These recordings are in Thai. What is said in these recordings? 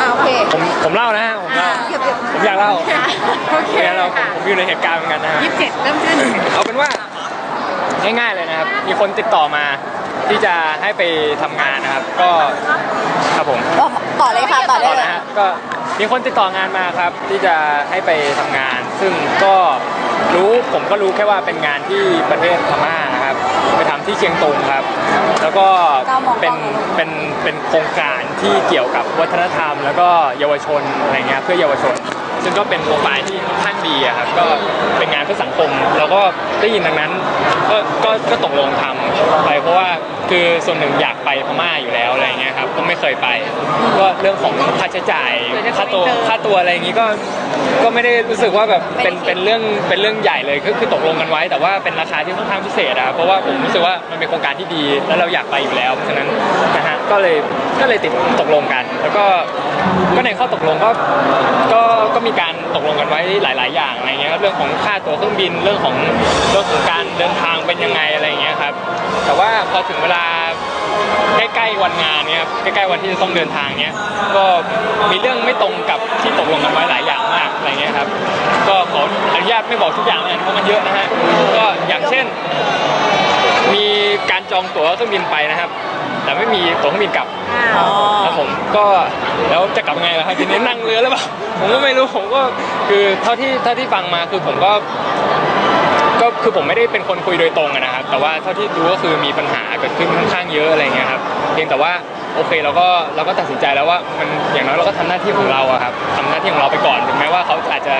อ่าโอเคผมผมเล่านะฮะผมเล่าเก็บเก็บผมอยากเล่าโอเคเนี่ยเราค่ะผมอยู่ในเหตุการณ์เหมือนกันนะครับยี่สิบเจ็ดเริ่มขึ้นเอาเป็นว่าง่ายๆเลยนะครับ มีคนติดต่อมาที่จะให้ไปทำงานนะครับ ก็ครับผมต่อต่อเลยค่ะต่อเลต่อยนะฮะก็มีคนติดต่องานมาครับ ที่จะให้ไปทำงาน ซึ่งก็ รู้ผมก็รู้แค่ว่าเป็นงานที่ประเทศพม่านะครับไปทำที่เชียงตุงครับ แล้วก็เป็นเป็นเป็นโครงการที่เกี่ยวกับวัฒนธรรม แล้วก็เยาวชนอะไรเงี้ยเพื่อเยาวชน ซึ่งก็เป็นโปรไฟล์ที่ค่อนข้างดีอะครับก็เป็นงานเพื่อสังคมเราก็ได้ยินดังนั้นก็ก็ก็ตกลงทำไปเพราะว่าคือส่วนหนึ่งอยากไปพม่าอยู่แล้วอะไรเงี้ยครับก็ไม่เคยไป ก็เรื่องของค่าใช้จ่ายค่าตัวค่าตัวอะไรอย่างงี้ก็ก็ไม่ได้รู้สึกว่าแบบเป็นเป็นเรื่องเป็นเรื่องใหญ่เลยก็คือตกลงกันไว้ แต่ว่าเป็นราคาที่ค่อนข้างพิเศษอะครับเพราะว่าผมรู้สึกว่ามันเป็นโครงการที่ดี แล้วเราอยากไปอยู่แล้วเพราะฉะนั้นนะฮะก็เลยก็เลยติดตกลงกัน แล้วก็ ก็ในข้อตกลงก็ก็ก็มีการตกลงกันไว้หลาย ๆ อย่างอะไรเงี้ยครับเรื่องของค่าตั๋วเครื่องบินเรื่องของเรื่องของการเดินทางเป็นยังไงอะไรเงี้ยครับแต่ว่าพอถึงเวลาใกล้ๆวันงานเนี่ยครับใกล้ๆวันที่จะต้องเดินทางเนี่ยก็มีเรื่องไม่ตรงกับที่ตกลงกันไว้หลายอย่างมากอะไรเงี้ยครับก็ขออนุญาตไม่บอกทุกอย่างเลยเพราะมันเยอะนะฮะก็อย่างเช่น มีการจองตั๋วเครื่องบินไปนะครับ แต่ไม่มีตั๋วเครื่องบินกลับอ๋อแล้วผมก็แล้วจะกลับไงล่ะครับทีนี้นั่งเรือแล้วเปล่าผมก็ไม่รู้ผมก็คือเท่าที่เท่าที่ฟังมาคือผมก็ก็คือผมไม่ได้เป็นคนคุยโดยตรงอะนะครับแต่ว่าเท่าที่รู้ก็คือมีปัญหาเกิดขึ้นค่อนข้างเยอะอะไรเงี้ยครับเพียงแต่ว่า โอเคเราก็เราก็ตัดสินใจแล้วว่ามันอย่างน้อยเราก็ทำหน้าที่ของเราอะครับทำหน้าที่ของเราไปก่อนถึงแม้ว่าเขาอาจจะ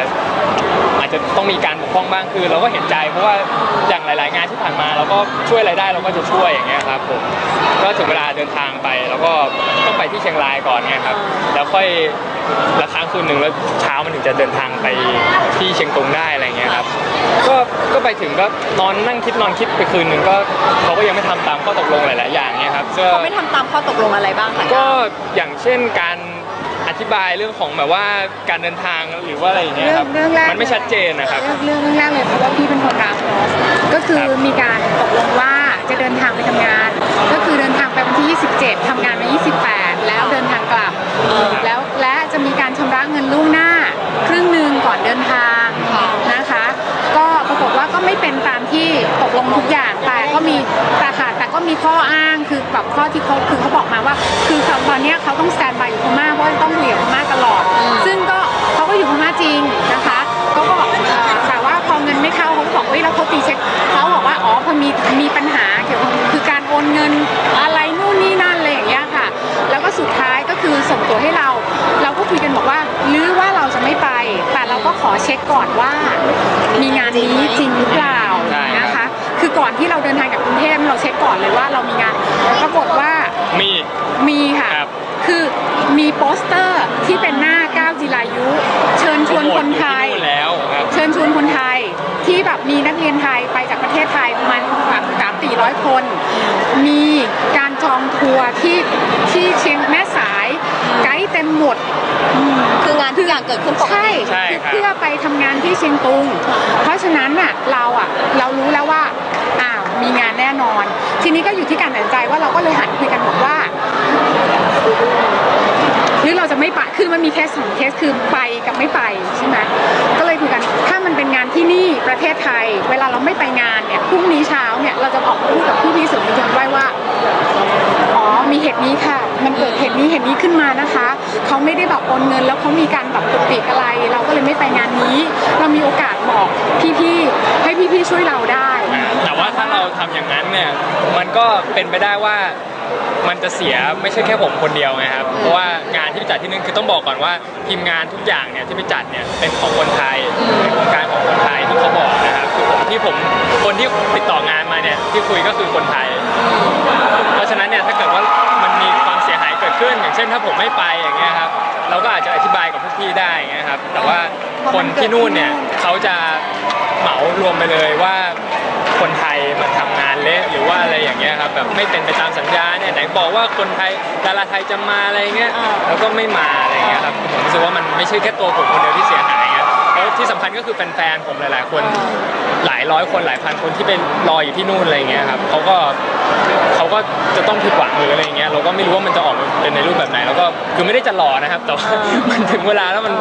อาจจะต้องมีการบกพร่องบ้างคือ เราก็เห็นใจเพราะว่าอย่างหลาย ๆ งานที่ผ่านมา เราก็ช่วยอะไรได้เราก็จะช่วยอย่างเงี้ยครับผมก็ถึงเวลาเดินทางไปแล้วก็ต้องไปที่เชียงรายก่อนไงครับแล้วค่อยละค้างคืนหนึ่งแล้วเช้ามันถึงจะเดินทางไปที่เชียงตุงได้อะไรเงี้ยครับก็ก็ไปถึงก็นอนนั่งคิดนอนคิดไปคืนหนึ่งก็เขาก็ยังไม่ทำตามข้อตกลงหลาย ๆ อย่างเนี่ยครับก็เขาไม่ทำตามข้อตกลงอะไรบ้างคะก็อย่างเช่นการอธิบายเรื่องของแบบว่าการเดินทางหรือว่าอะไรอย่างเงี้ยครับ เรื่องเรื่องแรกมันไม่ชัดเจนนะครับเรื่องเรื่องเรื่องแรกเลยเพราะว่าพี่เป็นคนรับเนาะก็คือครับมีการตกลงว่าจะเดินทางไปทำงาน ก็คือเดินทางไปวันที่ 27ทำงานวัน28 แล้วเดินทางกลับ แล้วและจะมีการชำระเงินล่วงหน้า ครึ่งหนึ่งก่อนเดินทางนะคะ ก็ปรากฏว่าก็ไม่เป็นตาม ที่ตกลงทุกอย่างแต่ก็มีแต่ค่ะแต่ก็มีข้ออ้างคือแบบข้อที่เขาคือเขาบอกมาว่า คือตอนเนี้ยเขาต้องสแตนบายอยู่พม่าเพราะว่าต้องเหลี่ยมพม่าตลอด ซึ่งก็เขาก็อยู่พม่าจริงนะคะเขาก็บอกเอ่อแต่ว่าพอเงินไม่เข้าเขาก็บอกเฮ้ยแล้วเขาตีเช็คเขาบอกว่าอ๋อพอมีมีปัญหาเกี่ยวกับคือการโอนเงินอะไรนู่นนี่นั่นอะไรอย่างเงี้ยค่ะ แล้วก็สุดท้ายก็คือส่งตัวให้เรา เราก็คุยกันบอกว่าหรือว่าเราจะไม่ไป แต่เราก็ขอเช็คก่อนว่า มีงานนี้ เทพเราเช็คก่อนเลยว่าเรามีงานปรากฏว่ามี มีค่ะ ครับ คือมีโปสเตอร์ที่เป็นหน้าก้าวจิรายุ เชิญชวนคนไทย โปรโมทอที่นู่นแล้วครับ เชิญชวนคนไทยที่แบบมีนักเรียนไทยไปจากประเทศไทยประมาณแบบสามสี่ร้อยคน มีการจองทัวร์ที่ที่เชียงแม่สาย ไกด์เต็มหมด คืองานทุกอย่างเกิดขึ้นปกใช่ติ ใช่คือครับ เพื่อไปทำงานที่เชียงตุง เพราะฉะนั้นน่ะเราอะเรารู้แล้วว่าอ้าวมีงานแน่นอน ทีนี้ก็อยู่ที่การตัดสินใจว่าเราก็เลยหันคุยกันบอกว่า หรือเราจะไม่ไปคือมันมีเคสสองเคสคือไปกับไม่ไปใช่ไหมก็เลยคุยกันถ้ามันเป็นงานที่นี่ประเทศไทย เวลาเราไม่ไปงานเนี่ยพรุ่งนี้เช้าเนี่ยเราจะออกมาพูดกับพี่พี่ๆสื่อมวลชนไว้ว่าอ๋อ มีเหตุนี้ค่ะ มันเกิดเหตุนี้เหตุนี้ขึ้นมานะคะ เขาไม่ได้แบบโอนเงิน แล้วเขามีการแบบปกปิดอะไร เราก็เลยไม่ไปงานนี้ เรามีโอกาสบอกพี่ๆ ให้พี่ๆ ช่วยเราได้ แต่ว่าถ้าเราทำอย่างนั้นเนี่ย มันก็เป็นไปได้ว่ามันจะเสียไม่ใช่แค่ผมคนเดียวไงครับ เพราะว่างานที่ไปจัดที่นั่นคือต้องบอกก่อนว่าทีมงานทุกอย่างเนี่ยที่ไปจัดเนี่ยเป็นของคนไทยเป็นโครงการของคนไทยที่เขาบอกนะครับ ที่ผมคนที่ติดต่องานมาเนี่ยที่คุยก็คือคนไทย เพราะฉะนั้นเนี่ยถ้าเกิดว่ามันมีความเสียหายเกิดขึ้น อย่างเช่นถ้าผมไม่ไปอย่างเงี้ยครับเราก็อาจจะอธิบายกับพวกพี่ได้อย่างเงี้ยครับแต่ว่าคนที่นู่นเนี่ยเขาจะเหมารวมไปเลยว่าคนไทยมาทำงานเละหรือว่าอะไรอย่างเงี้ยครับแบบไม่เป็นไปตามสัญญาเนี่ยไหนบอกว่าคนไทยดาราไทยจะมาอะไรเงี้ยแล้วก็ไม่มาอะไรเงี้ยครับผมรู้สึกว่ามันไม่ใช่แค่ตัวผมคนเดียวที่เสียหาย ที่สำคัญก็คือแฟนๆผมหลาย ๆ คน หลายร้อยคนหลายพันคนที่เป็นรออยู่ที่นู่นอะไรเงี้ยครับเขาก็เขาก็จะต้องผิดหวังหรืออะไรเงี้ยเราก็ไม่รู้ว่ามันจะออกมาเป็นในรูปแบบไหนแล้วก็คือไม่ได้จะหล่อนะครับแต่ว่ามันถึงเวลาแล้วมัน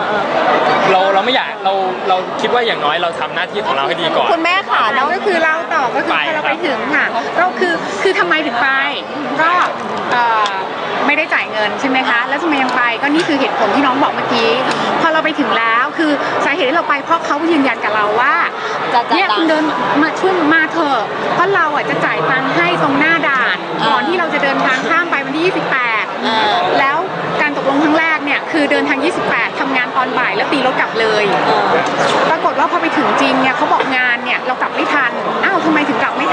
เราเราไม่อยากเราเราคิดว่าอย่างน้อยเราทำหน้าที่ของเราให้ดีก่อน คุณแม่ค่ะน้องก็คือเราต่อก็คือไปพอเราครัไปบถึงค่ะก็คือคือทำไมถึงไปก็เอ่อ ไม่ได้จ่ายเงินใช่ไหมคะ แล้วทำไมยังไปก็นี่คือเหตุผลที่น้องบอกเมื่อกี้ พอเราไปถึงแล้วคือสาเหตุที่เราไปเพราะเขายืนยันกับเราว่าจะจ่ายเนี่ยตังคุณค์ เดินมาช่วยมาเถอะเพราะเราอะจะจ่ายตังค์ให้ตรงหน้าด่านอ่า ก่อนที่เราจะเดินทางข้ามไปวันที่อ่า28แล้วการตกลงครั้งแรกเนี่ยคือเดินทาง 28ทำงานตอนบ่ายแล้วตีรถกลับเลยเออปรากฏว่าพอไปถึงจริงเนี่ยเขาบอกงานเนี่ยเรากลับไม่ทัน อ้าวทำไมถึงกลับไม่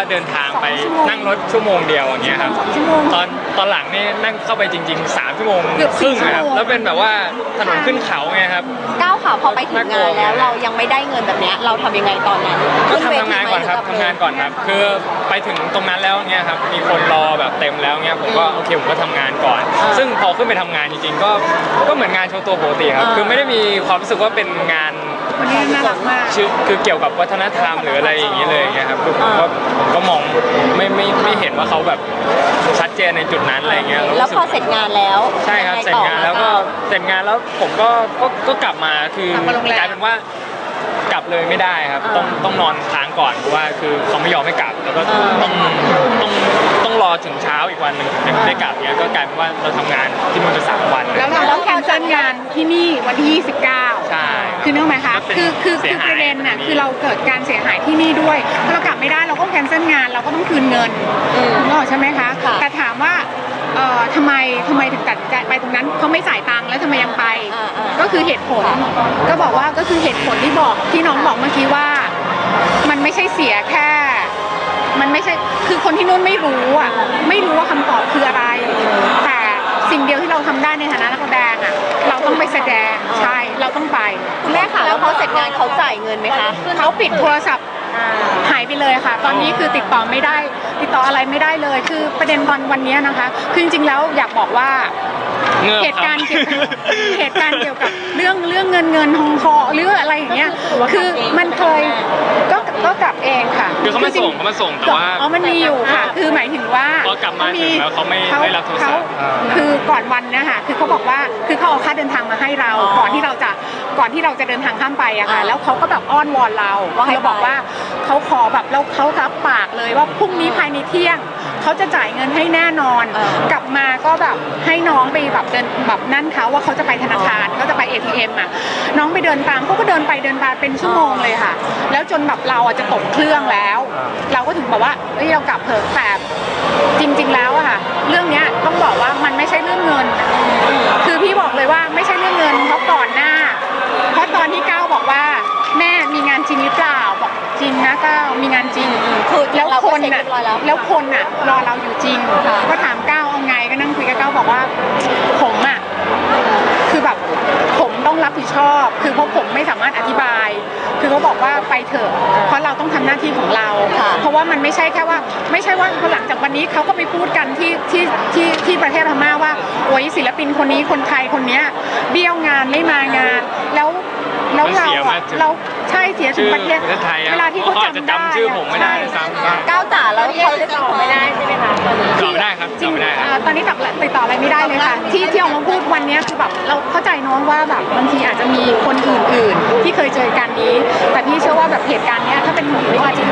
ว่าเดินทางไปสองชั่วโมงนั่งรถชั่วโมงเดียวอย่างเงี้ยครับสองชั่วโมงตอนตอนหลังนี่นั่งเข้าไปจริงๆ3ชั่วโมงเกือบครึ่งสี่นะครับชั่วโมงแล้วเป็นแบบว่าถนนขึ้นเขาไงครับก้าวค่ะพอไปถึงงานแล้วน่ากลัวเรายังไม่ได้เงินแบบเนี้ยเราทำยังไงตอนนั้นก็ขึ้ทำเวทีทำงานก่อนครับไหมหทำงานก่อนครับ คือไปถึงตรงนั้นแล้วเงี้ยครับมีคนรอแบบเต็มแล้วเงี้ยผมก็โอเคผมก็ทำงานก่อนอ่าซึ่งพอขึ้นไปทำงานจริงๆก็ก็เหมือนงานโชว์ตัวปกติครับอ่าคือไม่ได้มีความรู้สึกว่าเป็นงาน วันนี้น่ารักมาก ชื่อคือเกี่ยวกับวัฒนธรรมหรืออะไรอย่างเงี้ยเลยเงี้ยครับคือผมก็ผมก็มองไม่ไม่ไม่เห็นว่าเขาแบบชัดเจนในจุดนั้นอะไรเงี้ยแล้วสึกพอเสร็จงานแล้วใช่ครับยัเสร็จต่องานแล้วก็เสร็จงานแล้วผมก็ก็ก็กลับมาคือกลับมาโรงแรมกลายเป็นว่ากลับเลยไม่ได้ครับ ต้องต้องนอนค้างก่อนเพราะว่าคือเขาไม่ยอมให้กลับ แล้วก็ต้องต้องต้องรอถึงเช้าอีกวันหนึ่งถึงได้กลับเนี้ยก็กลายเป็นว่าเราทำงานที่นู่นไปสามวันแล้วเราต้องแคนเซิลงานที่นี่วันที่ 29 ใช่ คือนึกออกไหมคะ ก็เป็นคือคือเสีคืยอหายประเด็นน่ะตรงนี้ คือเราเกิดการเสียหายที่นี่ด้วยถ้าเรากลับไม่ได้เราก็แคนเซิลงานเราก็ต้องคืนเงินอืม นึกออกใช่ไหมคะ ค่ะ แต่ถามว่าเอ่อทำไมทำไมถึงตัดสินใจไปตรงนั้นเขาไม่จ่ายตังค์แล้วทำไมยังไป อ่าอ่า ก็คือเหตุผล ก็บอกว่าก็คือเหตุผลที่บอกที่น้องบอกเมื่อกี้ว่า มันไม่ใช่เสียแค่ มันไม่ใช่คือคนที่นู่นไม่รู้อะไม่รู้ว่าคำตอบคืออะไร แต่ สิ่งเดียวที่เราทำได้ในฐานะนักแสดงอะเราต้องไปแสดงใช่เราต้องไป คุณแม่ค่ะแล้วพอเสร็จงานเขาจ่ายเงินไหมคะเขาปิดโทรศัพท์หายไปเลยค่ะ ตอนนี้คือติดต่อไม่ได้ ติดต่ออะไรไม่ได้เลย คือประเด็นตอนวันนี้นะคะ คือจริงๆแล้วอยากบอกว่า เงือบเหตุการณ์คเกี่ยวบกับเหตุการณ์เกี่ยวกับเรื่องเรื่องเงินเงินทองทองหรืออะไรอย่างเงี้ย คือมันเคยก็ก็กลับเองค่ะ คือเขามาจริส่งเขามาส่งแต่ว่าอ๋อมันมีอยู่ค่ะ คือหมายถึงว่าพอกลับมาถึงแล้วเขาไม่ไม่รับโทรศัพท์เขาคือก่อนวันเนะคะคือเขาบอกว่าคือเขาเอาค่าเดินทางมาให้เราอ๋อก่อนที่เราจะก่อนที่เราจะเดินทางข้ามไปอะค่ะอ่าแล้วเขาก็แบบอ้อนวอนเราว่าให้เราบอกว่าเขาขอแบบแล้วเขารับปากเลยว่าพรุ่งนี้ภายในเที่ยง เขาจะจ่ายเงินให้แน่นอนเออกลับมาก็แบบให้น้องไปแบบเดินแบบนั่นเขาว่าเขาจะไปธนาคารเขาจะไป ATM อะน้องไปเดินตามเขาก็เดินไปเดินมาเป็นชั่วโมงเลยค่ะ แล้วจนแบบเราอะจะตกเครื่องแล้ว เราก็ถึงบอกว่าเอ้ยเรากลับเถอะแต่จริง ๆ แล้วอะค่ะ เรื่องเนี้ยต้องบอกว่ามันไม่ใช่เรื่องเงิน คือพี่บอกเลยว่าไม่ใช่เรื่องเงินเพราะก่อนหน้า เพราะตอนที่ก้าวบอกว่า ก้าวมีงานจริง คือแล้วเราคก็นเช็คอะเรียบร้อยแล้ว แล้วคนอะรอเราอยู่จริงค่ะก็ถามก้าวเอาไงก็นั่งคุยกับก้าวบอกว่าผมอะคือแบบผมต้องรับผิดชอบ คือเพราะผมไม่สามารถอธิบาย คือเขาบอกว่าไปเถอะ เพราะเราต้องทำหน้าที่ของเรา ค่ะ เพราะว่ามันไม่ใช่แค่ว่า ไม่ใช่ว่าพอหลังจากวันนี้เขาก็ไปพูดกันที่ที่ที่ที่ประเทศพม่าว่าโอ้ยศิลปินคนนี้คนไทยคนเนี้ยเบี้ยวงานไม่มางาน แล้ว แล้วมันเราเสียอะมากถึงเราใช่เสียถึชื่งอประเทศประเทศไทยอะเวลาที่เขาอาจจะจำได้จำชื่อผมไม่ได้ด้วยซ้ำก้าวจ๋าแล้วเขาได้ต่อไม่ได้ใช่ไหมคะตอนนี้จำไม่ได้ครับจริงจำไม่ได้ครับ อ่าตอนนี้ติดต่อติดต่ออะไรไม่ได้เลยค่ะ ที่ที่ออกมาพูดวันเนี้ยคือแบบเราเข้าใจน้องว่าแบบบางทีอาจจะมีคนอื่นๆ ที่เคยเจอการนี้ แต่พี่เชื่อว่าแบบเหตุการณ์เนี้ยถ้าเป็นหนูนี่อาจจะ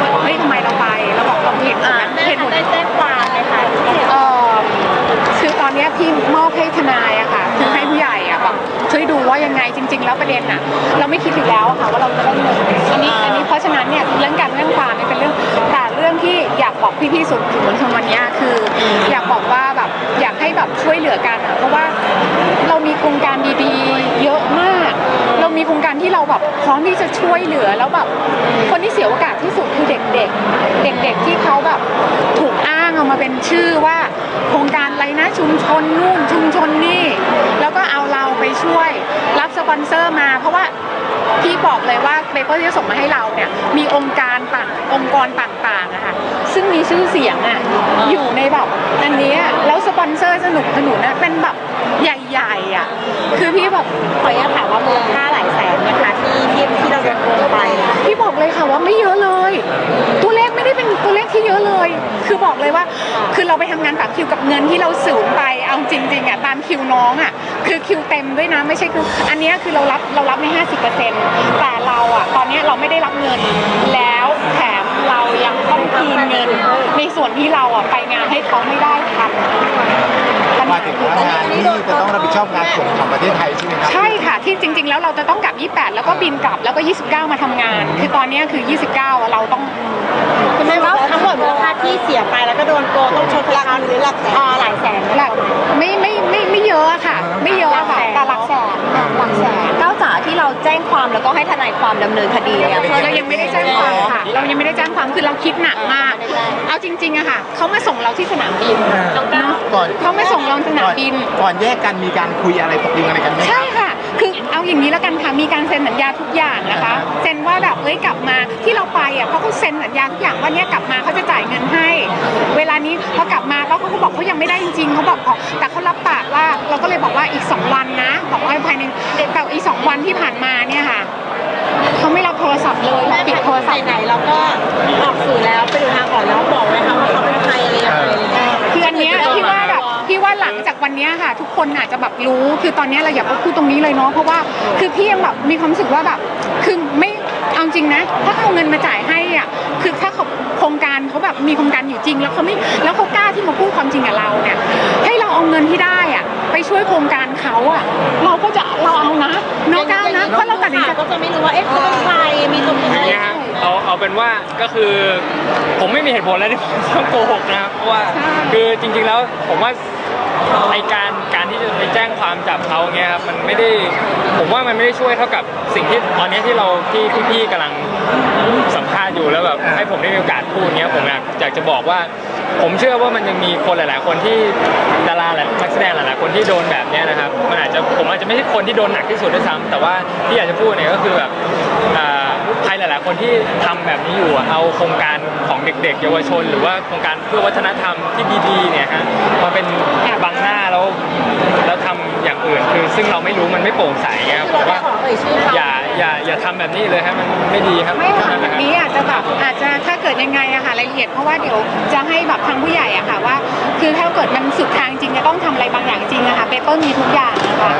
ไงจริง ๆ แล้วประเด็นอะเราไม่คิดอยู่แล้วอะค่ะว่าเราจะได้เงินอันนี้อันนี้เพราะฉะนั้นเนี่ยเรื่องการเรื่องความเนี่ยเป็นเรื่องแต่เรื่องที่อยากบอกพี่ๆสุดถึงมวลชนวันเนี้ยคือ อยากบอกว่าแบบอยากให้แบบช่วยเหลือกันอะเพราะว่าเรามีโครงการดีๆ เยอะมาก เรามีโครงการที่เราแบบพร้อมที่จะช่วยเหลือแล้วแบบคนที่เสียโอกาสที่สุดคือเด็กๆ เด็กๆที่เขาแบบถูกอ้างเอามาเป็นชื่อว่าโครงการอะไรนะชุมชนนู่นชุมชนนี่ แล้วก็เอาเราไปช่วยรับ สปอนเซอร์มา เพราะว่าพี่บอกเลยว่าเปเปอร์ที่ส่งมาให้เราเนี่ยมีองค์การต่างองค์กรต่างๆอะค่ะซึ่งมีชื่อเสียงอะอยู่ในแบบอันนี้แล้วสปอนเซอร์สนุกสนุนนะเป็นแบบใหญ่ๆอะคือพี่แบบขออนุญาตถามว่ามูลค่าหลายแสนไหมคะที่ที่ที่เราโดนโกงไป พี่บอกเลยค่ะว่าไม่เยอะเลย ตัวเลขไม่ได้เป็น เยอะเลย คือบอกเลยว่า คือเราไปทำงานฝากคิวกับเงินที่เราสูญไป เอาจริงๆอะตามคิวน้องอะ คือคิวเต็มด้วยนะไม่ใช่คือ อันเนี้ยคือเรารับเรารับไม่ห้าสิบเปอร์เซ็นต์แต่เราอะตอนเนี้ยเราไม่ได้รับเงิน แล้วแถมเรายังต้องคืนเงิน ในส่วนที่เราอะไปงานให้เขาไม่ได้ทัน มาหาถึงคือว่างานที่จะต้องรับผิดชอบงานส่งของประเทศไทยใช่ไหมครับ ใช่ค่ะ ที่จริง ๆ แล้วเราจะต้องกลับ 28 แล้วก็บินกลับแล้วก็ 29 มาทำงาน คือตอนเนี้ยคือ 29อะเราต้อง คุณแม่ว่าทั้งหมดมูลค่าที่เสียไปแล้วก็โดนโกงต้องชดหลักหรือหลักแสนอ่าหลายแสนหลักไม่ไม่ไม่ไม่เยอะอะค่ะ ไม่เยอะอะค่ะแต่หลักแสนหลักแสนก้าวจ๋าที่ เราแจ้งความแล้วก็ให้ทนายความดำเนินคดีเนี่ยเรายังไม่ได้แจ้งความค่ะ เรายังไม่ได้แจ้งความคือเราคิดหนักมาก เอาจริงๆอะค่ะเขามาส่งเราที่สนามบินเนาะก่อนเขามาส่งเราสนามบิน ก่อนแยกกันมีการคุยอะไรตกลงอะไรกันไหมใช่ค่ะ คือเอาอย่างนี้แล้วกันค่ะ มีการเซ็นสัญญาทุกอย่างนะคะ เซ็นว่าแบบเอ้ยกลับมาที่เราไปอะเพราะเขาเซ็นสัญญาทุกอย่างว่าเนี่ยกลับมาเขาจะจ่ายเงินให้ เขาก็บอกเขายังไม่ได้จริงๆเขาบอกขอแต่เขารับปากว่าเราก็เลยบอกว่าอีก 2 วันนะ บอกว่าภายในแต่อีกสองวันที่ผ่านมาเนี่ยค่ะเขาไม่รับโทรศัพท์เลยปิดโทรศัพท์ไหนๆเราก็ออกสื่อแล้วไปดูทางออกแล้วบอกเลยค่ะว่าเขาเป็นใครอะไรยังไงอะไรเงี้ยคืออันเนี้ยพี่ว่าแบบพี่ว่าหลังจากวันเนี้ยค่ะ ทุกคนอาจจะแบบรู้ คือตอนเนี้ยเราอยากพูดตรงนี้เลยเนาะเพราะว่า คือพี่ยังแบบมีความรู้สึกว่าแบบคือไม่เอาจ ริงนะ ถ้าเขาเอาเงินมาจ่ายให้อะคือถ้าเขาโครงการเขาแบบมีโครงการอยู่จริง แล้วเขาไม่แล้วเขากล้าที่มาพูดความจริงกับเราเนี่ยให้เราเอาเงินที่ได้อะไปช่วยโครงการเขาอะเราก็จะเราเอานะเนาะกล้านะเพราะเราตัดสินใจก็จะไม่รู้ว่าเอ๊ะเขาเป็นใครมีตัวตนออะย่างไรเงี้ยฮะเอาเอาเป็นว่าก็คือผมไม่มีเหตุผลอะไรที่ผมต้องโกหกนะครับเพราะว่าคือจริง ๆ แล้วผมว่า ไอการการที่จะไปแจ้งความจับเขาเงี้ยครับมันไม่ได้ผมว่ามันไม่ได้ช่วยเท่ากับสิ่งที่ตอนนี้ที่เราที่พี่ๆกำลังสัมภาษณ์อยู่แล้วแบบให้ผมได้มีโอกาสพูดเงี้ยผมอยากอยากจะบอกว่า ผมเชื่อว่ามันยังมีคนหลาย ๆ คนที่ดาราหลายนักแสดงหลายๆคนที่โดนแบบเนี้ยนะครับมันอาจจะผมอาจจะไม่ใช่คนที่โดนหนักที่สุดด้วยซ้ำแต่ว่าที่อยากจะพูดเนี่ยก็คือแบบใครหลาย ๆ คนที่ทำแบบนี้อยู่เอาโครงการของเด็ก ๆ เยาวชน หรือว่าโครงการเพื่อวัฒนธรรมที่ดี ๆ เนี่ยฮะมาเป็นบ น้าแล้วแล้วทำอย่างอื่น คือซึ่งเราไม่รู้มันไม่โปร่งใสไงครับผมว่าขอเอ่ยชื่อเขาอย่าอย่าอย่าทำแบบนี้เลยครับมันไม่ดีครับไม่ค่ะนั่นแหละครับนี้อาจจะแบบอาจจะถ้าเกิดยังไงอะค่ะรายละเอียดเพราะว่าเดี๋ยวจะให้แบบทางผู้ใหญ่อะค่ะว่า คือถ้าเกิดมันสุดทางจริงจะต้องทำอะไรบางอย่างจริงอะค่ะเปเปอร์มีทุกอย่างนะคะ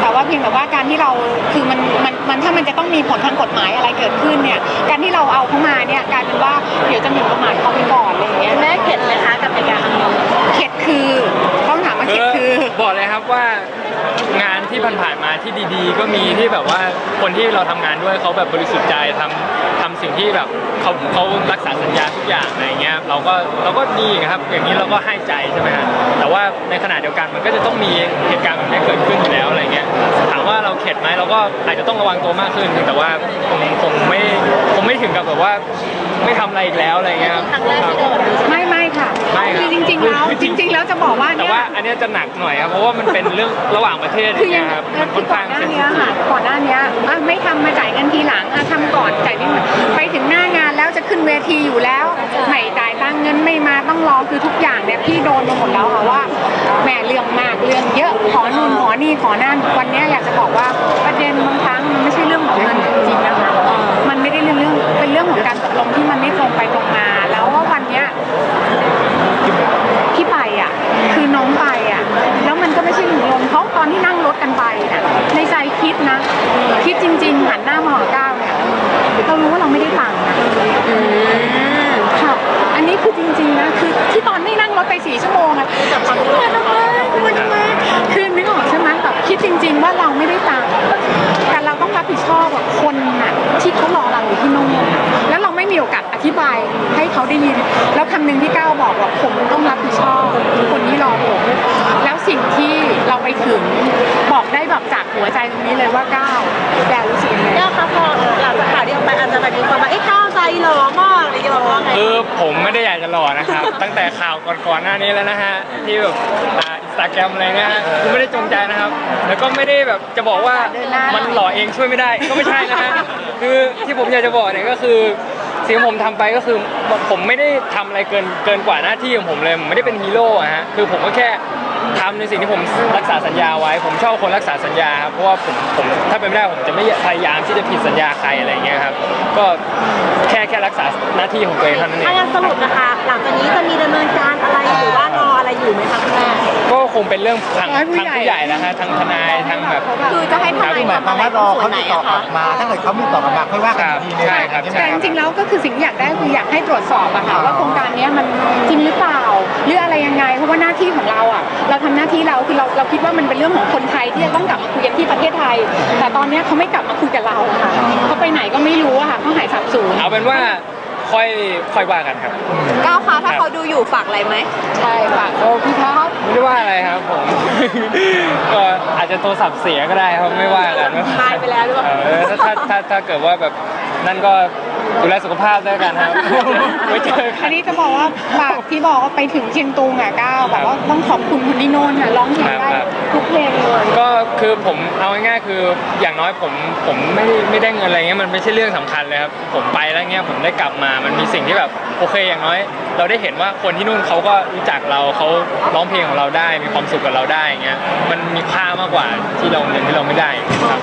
แต่ว่าเพียงแต่ว่าการที่เราคือมันมันมันถ้ามันจะต้องมีผลทางกฎหมายอะไรเกิดขึ้นเนี่ยการที่เราเอาเข้ามาเนี่ยกลายเป็นว่าเดี๋ยวจะหมิ่นประมาทเขาไปก่อนอะไรอย่างเงี้ยแม่เข็ดไหมคะกับเหตุการณ์ครั้งนี้เข็ดคือต้องถามว่า เข็ดคือบอกเลยครับว่างานที่ผ่านๆมาที่ดีๆ ก็มีที่แบบว่าคนที่เราทำงานด้วยเขาแบบบริสุทธิ์ใจทำทำสิ่งที่แบบเขาเขารักษาสัญญาทุกอย่างอะไรเงี้ยเราก็เราก็ดีครับ อย่างนี้เราก็ให้ใจใช่ไหมฮะแต่ว่าในขณะเดียวกันมันก็จะต้องมีเหตุการณ์แบบนี้เกิดขึ้นอยู่แล้วอะไรเงี้ยถามว่าเราเข็ดไหมเราก็อาจจะต้องระวังตัวมากขึ้น แต่ว่าคงคงไม่ ไม่ถึงกับแบบว่าไม่ทำอะไรอีกแล้วอะไรเงี้ยครับครั้งแรกที่โดนใช่ไหมไม่ไม่ค่ะไม่ครับคือจริง ๆ แล้วจริง ๆ แล้วจะบอกว่าแต่เนี่ยว่าอันเนี้ยจะหนักหน่อยครับเพราะว่ามันเป็นเรื่องระหว่างประเทศคือเนี่ยังยครับแล้มัวนค่คืออนก่ข้าองนหน้าเซนซิเนี้ยทีฟค่ะก่อนหน้าเนี้ยอะไม่ทำมาจ่ายเงินทีหลังอะทำก่อนจ่ายไม่หมดไปถึงหน้างานแล้วจะขึ้นเวทีอยู่แล้วไม่จ่ายตังค์เงินไม่มาต้องรอคือทุกอย่างเนี่ยพี่โดนมาหมดแล้วค่ะว่าแหมเรื่องมากเรื่องเยอะขอนู่นขอนี่ขอนั่นวันเนี้ยอยากจะบอกว่าประเด็นบางครั้งมันไม่ใช่เรื่องของเงิน ของการตกลงที่มันไม่ตรงไปตรงมา แล้วว่าวันเนี้ยที่ไปอะคือน้องไปอะแล้วมันก็ไม่ใช่หนึ่งลมเพราะตอนที่นั่งรถกันไปน่ะในใจคิดนะ คิดจริง ๆ หันหน้ามาหาก้าวเนี่ยเรารู้ว่าเราไม่ได้ตังค์นะค่ะอันนี้คือจริงๆนะคือที่ตอนที่นั่งรถไปสี่ชั่วโมงอะมันทำไมมันทำไมคือนึกออกใช่ไหม นี้เลยว่าก้าวแดรู้สึกยังไงย่าคะพอหลังจากข่าวที่ออกไปอาจจะแบบมีคนว่าเอ้ก้าวใจหล่อมากอะไรอย่างเงี้ยเราว่าไงคือผมไม่ได้อยากจะหล่อนะครับ ตั้งแต่ข่าวก่อนๆหน้านี้แล้วนะฮะที่แบบอินสตาแกรมอะไรเนี่ยฮะคือไม่ได้จงใจนะครับ แล้วก็ไม่ได้แบบจะบอกว่ามันหล่อเองช่วยไม่ได้ก็ไม่ใช่นะฮะคือที่ผมอยากจะบอกเนี่ยก็คือ สิ่งที่ผมทำไปก็คือผมไม่ได้ทำอะไรเกินเกินกว่าหน้าที่ของผมเลยผมไม่ได้เป็นฮีโร่อะฮะคือผมก็แค่ ทำในสิ่งที่ผมรักษาสัญญาไว้ ผมชอบคนรักษาสัญญาครับเพราะว่าผมผมถ้าเป็นไม่ได้ผมจะไม่พยายามที่จะผิดสัญญาใครอะไรอย่างเงี้ยครับก็แค่แค่รักษาหน้าที่ของตัวเองเท่านั้นเอง ถ้างั้นสรุปนะคะ หลังจากนี้จะมีดำเนินการอะไรหรือว่ารอ อะไรอยู่ไหมคะคุณแม่ก็คงเป็นเรื่องทางร้อยผู้ทางใหญ่ผู้ใหญ่นะฮะทางทนายทางแบบ คือจะให้ทนายคือหมายความว่ารอเขาติดต่อกลับมาถ้าเกิดเขาไม่ตอบกลับมาค่อยว่ากันอีกทีนึงใช่ครับไหมแต่จริงๆแล้วก็คือสิ่งที่อยากได้คืออยากให้ตรวจสอบอะค่ะว่าโครงการเนี้ยมันจริงหรือเปล่าหรืออะไรยังไงเพราะว่าหน้าที่ของเราอะเราทำหน้าที่เราคือเราเราคิดว่ามันเป็นเรื่องของคนไทยที่จะต้องกลับมาคุยกันที่ประเทศไทย แต่ตอนเนี้ยเขาไม่กลับมาคุยกับเราอะค่ะเขาไปไหนก็ไม่รู้อะค่ะเขาหายสาบสูญเอาเป็นว่า ค่อยค่อยว่ากันครับ ก้าวคะถ้าเขาดูอยู่ฝากอะไรไหม ใช่ค่ะโอ้พี่ท็อปไม่ได้ว่าอะไรครับผม ก็อาจจะโทรศัพท์เสียก็ได้ครับไม่ว่ากันตายไปแล้วหรือเปล่า เออถ้าถ้าถ้าถ้าเกิดว่าแบบนั่นก็ ดูแลสุขภาพด้วยกันครับไว้เจอกัอันน นี้จะบอกว่าฝากที่บอกว่าไปถึงเชียงตุงอะก้าวแบบว่าต้องขอบคุณคุณที่โน่นค่ะร้องเพลงได้ครับ ทุกเพลงเลย ก็คือผมเอาง่ายๆคืออย่างน้อยผมผมไม่ได้ไม่ได้เงินอะไรเงี้ยมันไม่ใช่เรื่องสำคัญเลยครับผมไปแล้วเงี้ยผมได้กลับมามันมีสิ่งที่แบบโอเคอย่างน้อย เราได้เห็นว่าคนที่นู่นเขาก็รู้จักเราเขาร้องเพลงของเราได้ มีความสุขกับเราได้เงี้ยมันมีค่ามากกว่าที่เราเงินที่เราไม่ได้ครับ